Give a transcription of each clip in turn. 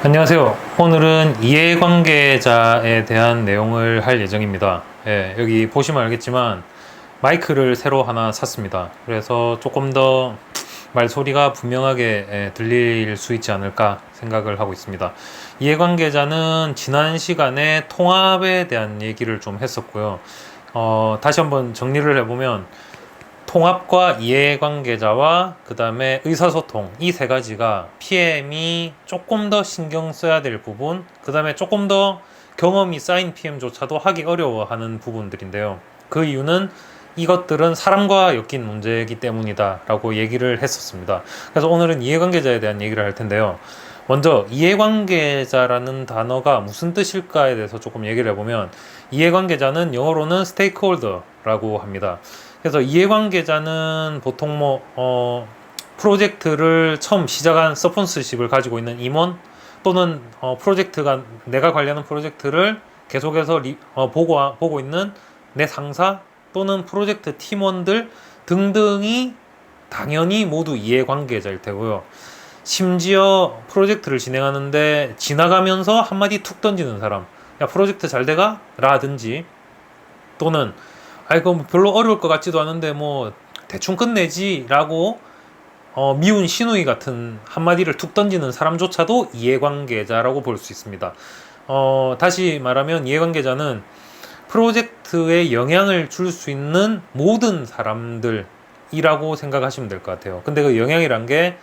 안녕하세요. 오늘은 이해관계자에 대한 내용을 할 예정입니다. 예, 여기 보시면 알겠지만 마이크를 새로 하나 샀습니다. 그래서 조금 더 말소리가 분명하게 예, 들릴 수 있지 않을까 생각을 하고 있습니다. 이해관계자는 지난 시간에 통합에 대한 얘기를 좀 했었고요. 어, 다시 한번 정리를 해보면 통합과 이해관계자와 그 다음에 의사소통 이 세 가지가 PM이 조금 더 신경 써야 될 부분 그 다음에 조금 더 경험이 쌓인 PM조차도 하기 어려워하는 부분들인데요. 그 이유는 이것들은 사람과 엮인 문제이기 때문이다 라고 얘기를 했었습니다. 그래서 오늘은 이해관계자에 대한 얘기를 할 텐데요 먼저 이해관계자라는 단어가 무슨 뜻일까에 대해서 조금 얘기를 해보면 이해관계자는 영어로는 스테이크홀더라고 합니다 그래서 이해관계자는 보통 뭐, 어, 프로젝트를 처음 시작한 서폰스십을 가지고 있는 임원 또는 어, 프로젝트가 내가 관리하는 프로젝트를 계속해서 리, 어, 보고, 보고 있는 내 상사 또는 프로젝트 팀원들 등등이 당연히 모두 이해관계자일 테고요. 심지어 프로젝트를 진행하는데 지나가면서 한마디 툭 던지는 사람. 야, 프로젝트 잘 돼가? 라든지 또는 아이 그 별로 어려울 것 같지도 않은데 뭐 대충 끝내지 라고 어, 미운 시누이 같은 한마디를 툭 던지는 사람조차도 이해관계자라고 볼 수 있습니다. 어, 다시 말하면 이해관계자는 프로젝트에 영향을 줄 수 있는 모든 사람들이라고 생각하시면 될 것 같아요. 근데 그 영향이란 게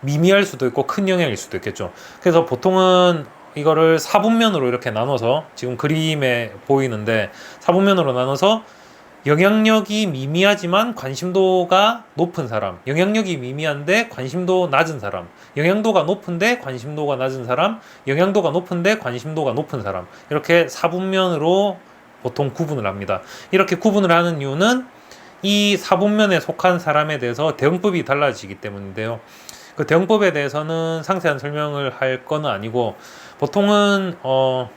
미미할 수도 있고 큰 영향일 수도 있겠죠. 그래서 보통은 이거를 사분면으로 이렇게 나눠서 지금 그림에 보이는데 사분면으로 나눠서 영향력이 미미하지만 관심도가 높은 사람, 영향력이 미미한데 관심도 낮은 사람, 영향도가 높은데 관심도가 낮은 사람, 영향도가 높은데 관심도가 높은 사람 이렇게 사분면으로 보통 구분을 합니다. 이렇게 구분을 하는 이유는 이 사분면에 속한 사람에 대해서 대응법이 달라지기 때문인데요. 그 대응법에 대해서는 상세한 설명을 할 거는 아니고 보통은 어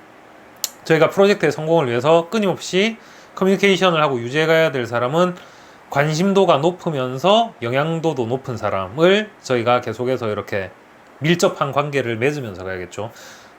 저희가 프로젝트의 성공을 위해서 끊임없이 커뮤니케이션을 하고 유지해가야 될 사람은 관심도가 높으면서 영향도도 높은 사람을 저희가 계속해서 이렇게 밀접한 관계를 맺으면서 가야겠죠.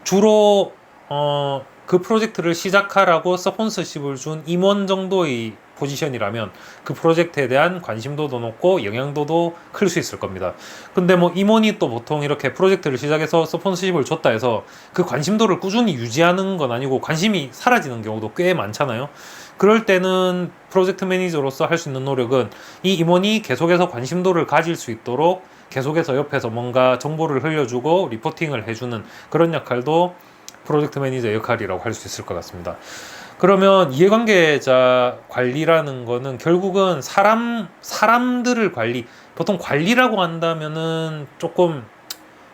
주로 어, 그 프로젝트를 시작하라고 서폰서십을 준 임원 정도의 포지션이라면 그 프로젝트에 대한 관심도도 높고 영향도도 클 수 있을 겁니다. 근데 뭐 임원이 또 보통 이렇게 프로젝트를 시작해서 서폰서십을 줬다 해서 그 관심도를 꾸준히 유지하는 건 아니고 관심이 사라지는 경우도 꽤 많잖아요. 그럴 때는 프로젝트 매니저로서 할 수 있는 노력은 이 임원이 계속해서 관심도를 가질 수 있도록 계속해서 옆에서 뭔가 정보를 흘려주고 리포팅을 해주는 그런 역할도 프로젝트 매니저 역할이라고 할 수 있을 것 같습니다. 그러면 이해관계자 관리라는 거는 결국은 사람 사람들을 관리 보통 관리라고 한다면은 조금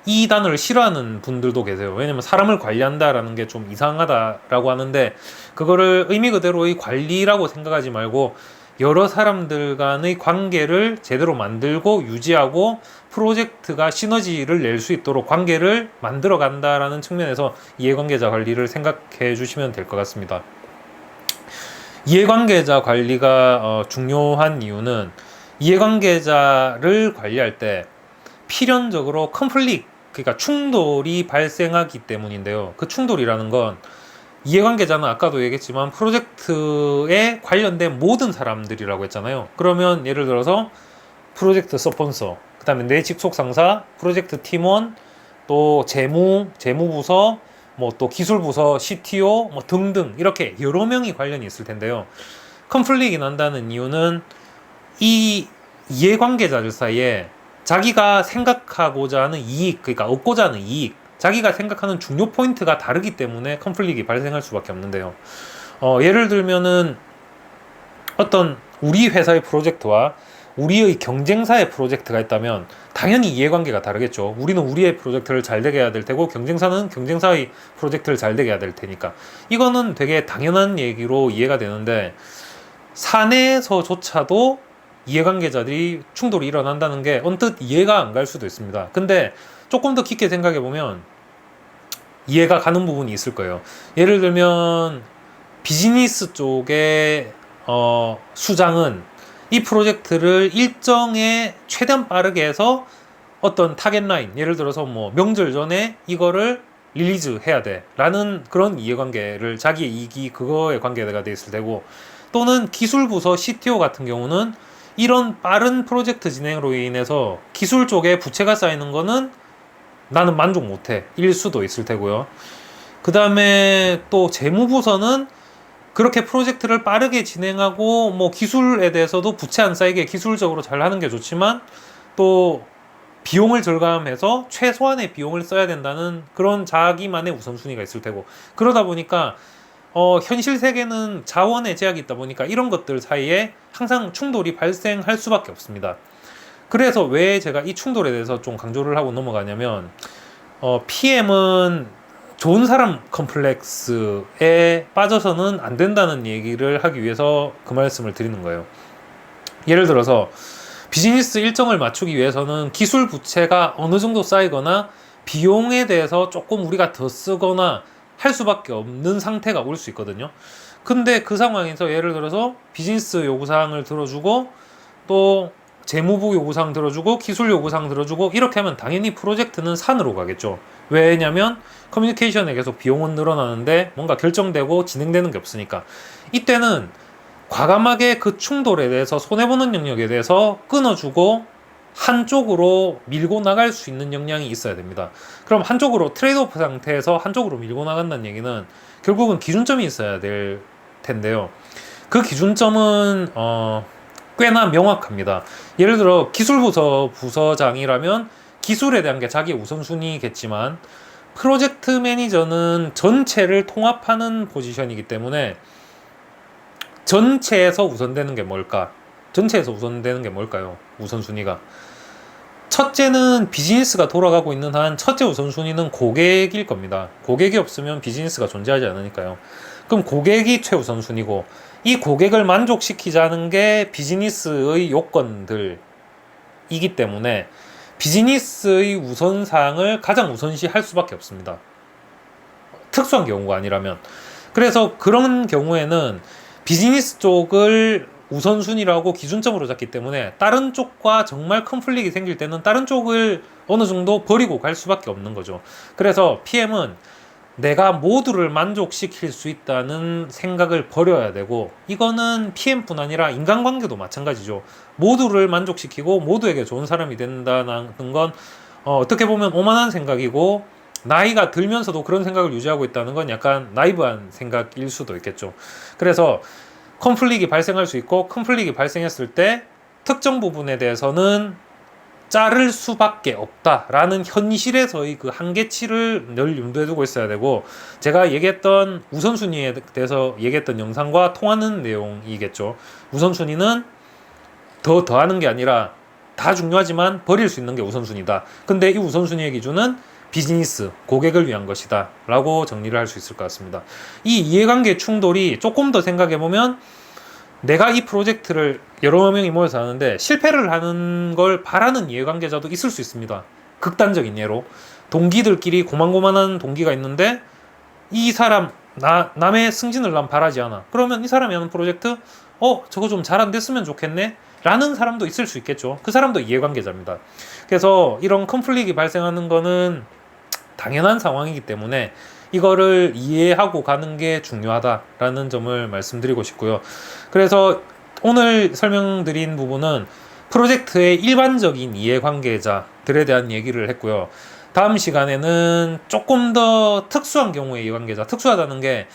이 단어를 싫어하는 분들도 계세요. 왜냐면 사람을 관리한다라는 게 좀 이상하다라고 하는데 그거를 의미 그대로의 관리라고 생각하지 말고 여러 사람들 간의 관계를 제대로 만들고 유지하고 프로젝트가 시너지를 낼 수 있도록 관계를 만들어 간다라는 측면에서 이해관계자 관리를 생각해 주시면 될 것 같습니다. 이해관계자 관리가 어, 중요한 이유는 이해관계자를 관리할 때 필연적으로 컨플릭 그러니까 충돌이 발생하기 때문인데요. 그 충돌이라는 건 이해관계자는 아까도 얘기했지만 프로젝트에 관련된 모든 사람들이라고 했잖아요. 그러면 예를 들어서 프로젝트 서폰서, 그 다음에 내 직속 상사, 프로젝트 팀원, 또 재무, 재무부서, 뭐 또 기술부서, CTO, 뭐 등등 이렇게 여러 명이 관련이 있을 텐데요. 컨플릭이 난다는 이유는 이 이해관계자들 사이에 자기가 생각하고자 하는 이익, 그러니까 얻고자 하는 이익, 자기가 생각하는 중요 포인트가 다르기 때문에 컨플릭이 발생할 수밖에 없는데요. 어, 예를 들면은 어떤 우리 회사의 프로젝트와 우리의 경쟁사의 프로젝트가 있다면 당연히 이해관계가 다르겠죠. 우리는 우리의 프로젝트를 잘 되게 해야 될 테고 경쟁사는 경쟁사의 프로젝트를 잘 되게 해야 될 테니까 이거는 되게 당연한 얘기로 이해가 되는데 사내에서조차도 이해관계자들이 충돌이 일어난다는 게 언뜻 이해가 안 갈 수도 있습니다. 근데 조금 더 깊게 생각해 보면 이해가 가는 부분이 있을 거예요. 예를 들면 비즈니스 쪽의 어, 수장은 이 프로젝트를 일정에 최대한 빠르게 해서 어떤 타겟 라인, 예를 들어서 뭐 명절 전에 이거를 릴리즈 해야 돼. 라는 그런 이해관계를 자기의 이익이 그거에 관계가 돼 있을 테고 또는 기술부서 CTO 같은 경우는 이런 빠른 프로젝트 진행으로 인해서 기술 쪽에 부채가 쌓이는 거는 나는 만족 못해. 일 수도 있을 테고요. 그 다음에 또 재무부서는 그렇게 프로젝트를 빠르게 진행하고 뭐 기술에 대해서도 부채 안 쌓이게 기술적으로 잘 하는 게 좋지만 또 비용을 절감해서 최소한의 비용을 써야 된다는 그런 자기만의 우선순위가 있을 테고 그러다 보니까 어, 현실 세계는 자원의 제약이 있다 보니까 이런 것들 사이에 항상 충돌이 발생할 수밖에 없습니다. 그래서 왜 제가 이 충돌에 대해서 좀 강조를 하고 넘어가냐면 어, PM은 좋은 사람 컴플렉스에 빠져서는 안 된다는 얘기를 하기 위해서 그 말씀을 드리는 거예요. 예를 들어서 비즈니스 일정을 맞추기 위해서는 기술 부채가 어느 정도 쌓이거나 비용에 대해서 조금 우리가 더 쓰거나 할 수밖에 없는 상태가 올 수 있거든요. 근데 그 상황에서 예를 들어서 비즈니스 요구사항을 들어주고 또 재무부 요구사항 들어주고 기술 요구사항 들어주고 이렇게 하면 당연히 프로젝트는 산으로 가겠죠. 왜냐면 커뮤니케이션에 계속 비용은 늘어나는데 뭔가 결정되고 진행되는 게 없으니까 이때는 과감하게 그 충돌에 대해서 손해보는 영역에 대해서 끊어주고 한쪽으로 밀고 나갈 수 있는 역량이 있어야 됩니다. 그럼 한쪽으로 트레이드오프 상태에서 한쪽으로 밀고 나간다는 얘기는 결국은 기준점이 있어야 될 텐데요. 그 기준점은 어, 꽤나 명확합니다. 예를 들어 기술부서 부서장이라면 기술에 대한 게 자기 우선순위겠지만 프로젝트 매니저는 전체를 통합하는 포지션이기 때문에 전체에서 우선되는 게 뭘까? 전체에서 우선되는 게 뭘까요? 우선순위가. 첫째는 비즈니스가 돌아가고 있는 한 첫째 우선순위는 고객일 겁니다. 고객이 없으면 비즈니스가 존재하지 않으니까요. 그럼 고객이 최우선순위고 이 고객을 만족시키자는 게 비즈니스의 요건들이기 때문에 비즈니스의 우선사항을 가장 우선시 할 수밖에 없습니다. 특수한 경우가 아니라면. 그래서 그런 경우에는 비즈니스 쪽을 우선순위라고 기준점으로 잡기 때문에 다른 쪽과 정말 컨플릭이 생길 때는 다른 쪽을 어느 정도 버리고 갈 수밖에 없는 거죠. 그래서 PM은 내가 모두를 만족시킬 수 있다는 생각을 버려야 되고 이거는 PM뿐 아니라 인간관계도 마찬가지죠. 모두를 만족시키고 모두에게 좋은 사람이 된다는 건 어, 떻게 보면 오만한 생각이고 나이가 들면서도 그런 생각을 유지하고 있다는 건 약간 나이브한 생각일 수도 있겠죠. 그래서 컨플릭이 발생할 수 있고 컨플릭이 발생했을 때 특정 부분에 대해서는 자를 수밖에 없다라는 현실에서의 그 한계치를 늘 염두에 두고 있어야 되고 제가 얘기했던 우선순위에 대해서 얘기했던 영상과 통하는 내용이겠죠. 우선순위는 더 더하는 게 아니라 다 중요하지만 버릴 수 있는 게 우선순위다. 근데 이 우선순위의 기준은 비즈니스, 고객을 위한 것이다. 라고 정리를 할 수 있을 것 같습니다. 이 이해관계 충돌이 조금 더 생각해보면 내가 이 프로젝트를 여러 명이 모여서 하는데 실패를 하는 걸 바라는 이해관계자도 있을 수 있습니다. 극단적인 예로 동기들끼리 고만고만한 동기가 있는데 이 사람 나 남의 승진을 난 바라지 않아. 그러면 이 사람이 하는 프로젝트 어 저거 좀 잘 안 됐으면 좋겠네. 라는 사람도 있을 수 있겠죠. 그 사람도 이해관계자입니다. 그래서 이런 컨플릭이 발생하는 거는 당연한 상황이기 때문에 이거를 이해하고 가는 게 중요하다라는 점을 말씀드리고 싶고요. 그래서 오늘 설명드린 부분은 프로젝트의 일반적인 이해관계자들에 대한 얘기를 했고요. 다음 시간에는 조금 더 특수한 경우의 이해관계자, 특수하다는 게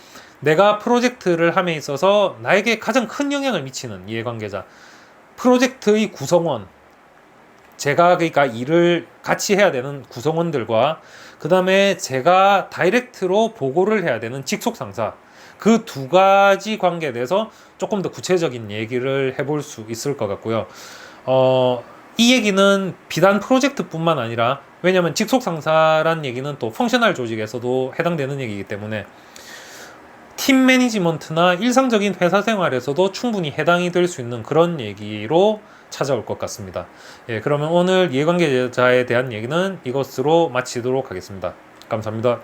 내가 프로젝트를 함에 있어서 나에게 가장 큰 영향을 미치는 이해관계자, 프로젝트의 구성원, 제가 그러니까 일을 같이 해야 되는 구성원들과 그 다음에 제가 다이렉트로 보고를 해야 되는 직속 상사 그 두 가지 관계에 대해서 조금 더 구체적인 얘기를 해볼 수 있을 것 같고요. 어, 이 얘기는 비단 프로젝트뿐만 아니라 왜냐하면 직속 상사란 얘기는 또 펑셔널 조직에서도 해당되는 얘기이기 때문에 팀 매니지먼트나 일상적인 회사 생활에서도 충분히 해당이 될 수 있는 그런 얘기로 찾아올 것 같습니다. 예, 그러면 오늘 이해관계자에 대한 얘기는 이것으로 마치도록 하겠습니다. 감사합니다.